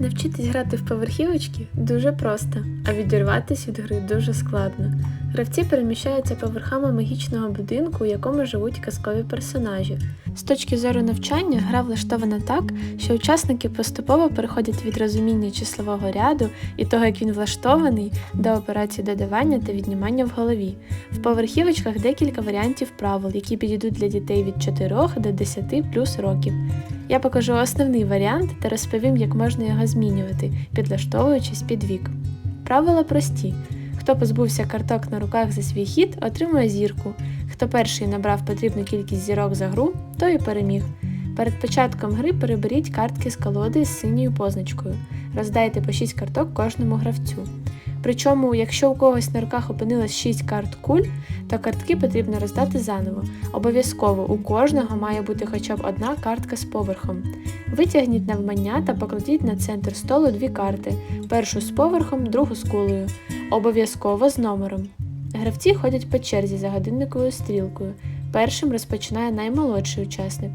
Навчитись грати в поверхівочки дуже просто, а відірватися від гри дуже складно. Гравці переміщаються поверхами магічного будинку, у якому живуть казкові персонажі. З точки зору навчання, гра влаштована так, що учасники поступово переходять від розуміння числового ряду і того, як він влаштований, до операцій додавання та віднімання в голові. В поверхівочках декілька варіантів правил, які підійдуть для дітей від 4 до 10 плюс років. Я покажу основний варіант та розповім, як можна його змінювати, підлаштовуючись під вік. Правила прості. Хто позбувся карток на руках за свій хід, отримує зірку. Хто перший набрав потрібну кількість зірок за гру, той і переміг. Перед початком гри переберіть картки з колоди з синьою позначкою. Роздайте по 6 карток кожному гравцю. Причому, якщо у когось на руках опинилось 6 карт куль, то картки потрібно роздати заново. Обов'язково у кожного має бути хоча б одна картка з поверхом. Витягніть навмання та покладіть на центр столу дві карти: першу з поверхом, другу з кулею. Обов'язково з номером. Гравці ходять по черзі за годинниковою стрілкою. Першим розпочинає наймолодший учасник.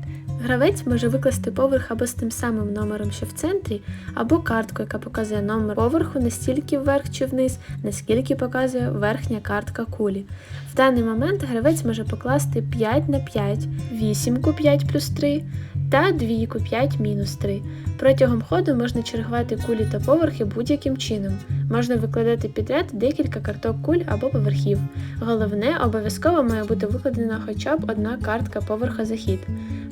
Гравець може викласти поверх або з тим самим номером, що в центрі, або картку, яка показує номер поверху настільки вверх чи вниз, наскільки показує верхня картка кулі. В даний момент гравець може покласти 5 на 5, вісімку 5 плюс 3 та двійку 5 мінус 3. Протягом ходу можна чергувати кулі та поверхи будь-яким чином. Можна викладати підряд декілька карток куль або поверхів. Головне, обов'язково має бути викладена хоча б одна картка поверха за хід.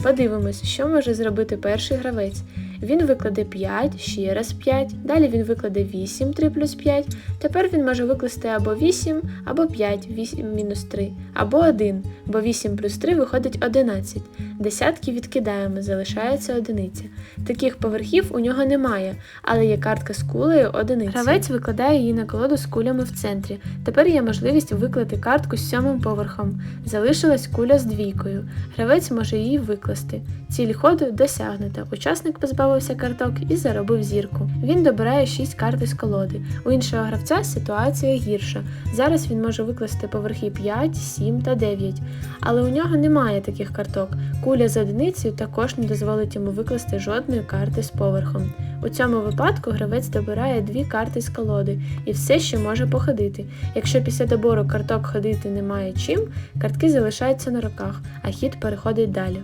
Подивимось, що може зробити перший гравець. Він викладе 5, ще раз 5, далі він викладе 8, 3 плюс 5. Тепер він може викласти або 8, або 5, 8 мінус 3, або 1, бо 8 плюс 3 виходить 11. Десятки відкидаємо, залишається одиниця. Таких поверхів у нього немає, але є картка з кулею одиниця. Гравець викладає її на колоду з кулями в центрі. Тепер є можливість виклати картку з сьомим поверхом. Залишилась куля з двійкою. Гравець може її викласти. Ціль ходу досягнута. Учасник позбавився карток і заробив зірку. Він добирає 6 карт із колоди. У іншого гравця ситуація гірша. Зараз він може викласти поверхи 5, 7 та 9. Але у нього немає таких карток. Куля з одиницею також не дозволить йому викласти жодної карти з поверхом. У цьому випадку гравець добирає дві карти з колоди і все ще може походити. Якщо після добору карток ходити немає чим, картки залишаються на руках, а хід переходить далі.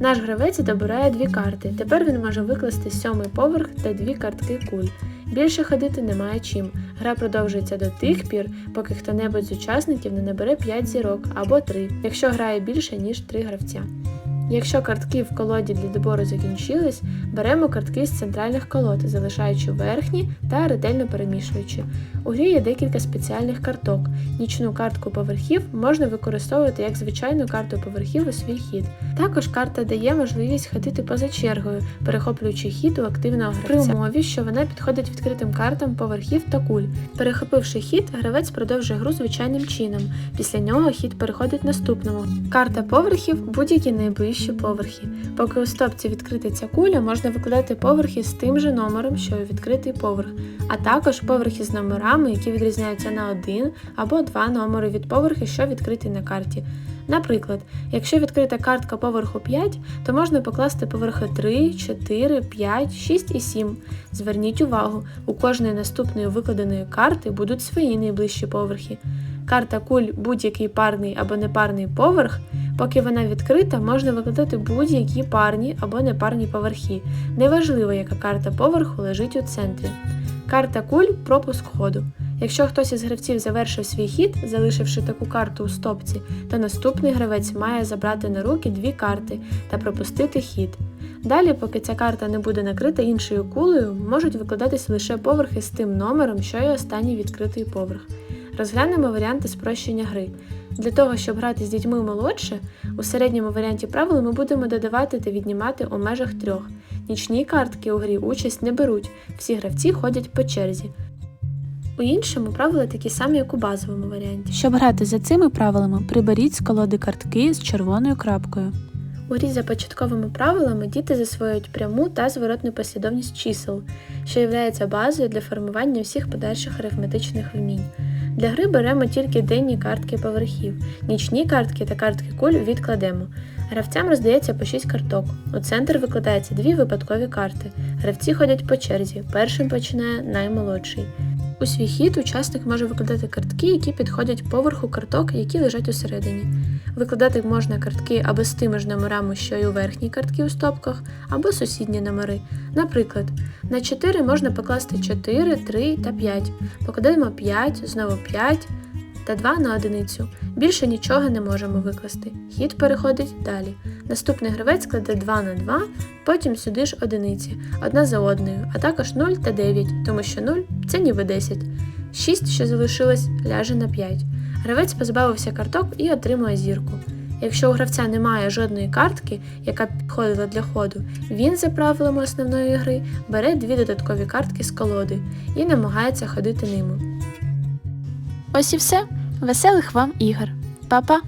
Наш гравець добирає дві карти. Тепер він може викласти сьомий поверх та дві картки куль. Більше ходити немає чим. Гра продовжується до тих пір, поки хто-небудь з учасників не набере 5 зірок або 3, якщо грає більше, ніж 3 гравця. Якщо картки в колоді для добору закінчились, беремо картки з центральних колод, залишаючи верхні та ретельно перемішуючи. У грі є декілька спеціальних карток. Нічну картку поверхів можна використовувати як звичайну карту поверхів у свій хід. Також карта дає можливість ходити поза чергою, перехоплюючи хід у активного гравця при умові, що вона підходить відкритим картам поверхів та куль. Перехопивши хід, гравець продовжує гру звичайним чином. Після нього хід переходить наступному. Карта поверхів будь-які найближчі поверхи. Поки у стопці відкрита ця куля, можна викладати поверхи з тим же номером, що й відкритий поверх, а також поверхи з номерами, які відрізняються на один або два номери від поверхи, що відкритий на карті. Наприклад, якщо відкрита картка поверху 5, то можна покласти поверхи 3, 4, 5, 6 і 7. Зверніть увагу, у кожної наступної викладеної карти будуть свої найближчі поверхи. Карта куль будь-який парний або непарний поверх, поки вона відкрита, можна викладати будь-які парні або непарні поверхи. Неважливо, яка карта поверху лежить у центрі. Карта куль пропуск ходу. Якщо хтось із гравців завершив свій хід, залишивши таку карту у стопці, то наступний гравець має забрати на руки дві карти та пропустити хід. Далі, поки ця карта не буде накрита іншою кулею, можуть викладатись лише поверхи з тим номером, що є останній відкритий поверх. Розглянемо варіанти спрощення гри. Для того, щоб грати з дітьми молодше, у середньому варіанті правил ми будемо додавати та віднімати у межах трьох. Нічні картки у грі участь не беруть, всі гравці ходять по черзі. У іншому правила такі самі, як у базовому варіанті. Щоб грати за цими правилами, приберіть з колоди картки з червоною крапкою. У грі за початковими правилами діти засвоюють пряму та зворотну послідовність чисел, що є базою для формування всіх подальших арифметичних вмінь. Для гри беремо тільки денні картки поверхів, нічні картки та картки куль відкладемо. Гравцям роздається по 6 карток. У центр викладається дві випадкові карти. Гравці ходять по черзі. Першим починає наймолодший. У свій хід учасник може викладати картки, які підходять поверху карток, які лежать усередині. Викладати можна картки або з тими ж номерами, що й у верхній картки у стопках, або сусідні номери. Наприклад, на 4 можна покласти 4, 3 та 5. Покладемо 5, знову 5 та 2 на одиницю. Більше нічого не можемо викласти. Хід переходить далі. Наступний гравець кладе 2 на 2, потім сюди ж одиниці, одна за одною, а також 0 та 9, тому що 0 це ніби 10. 6, що залишилось, ляже на 5. Гравець позбавився карток і отримує зірку. Якщо у гравця немає жодної картки, яка підходила для ходу, він за правилами основної гри бере дві додаткові картки з колоди і намагається ходити ними. Ось і все. Веселих вам ігор. Па-па!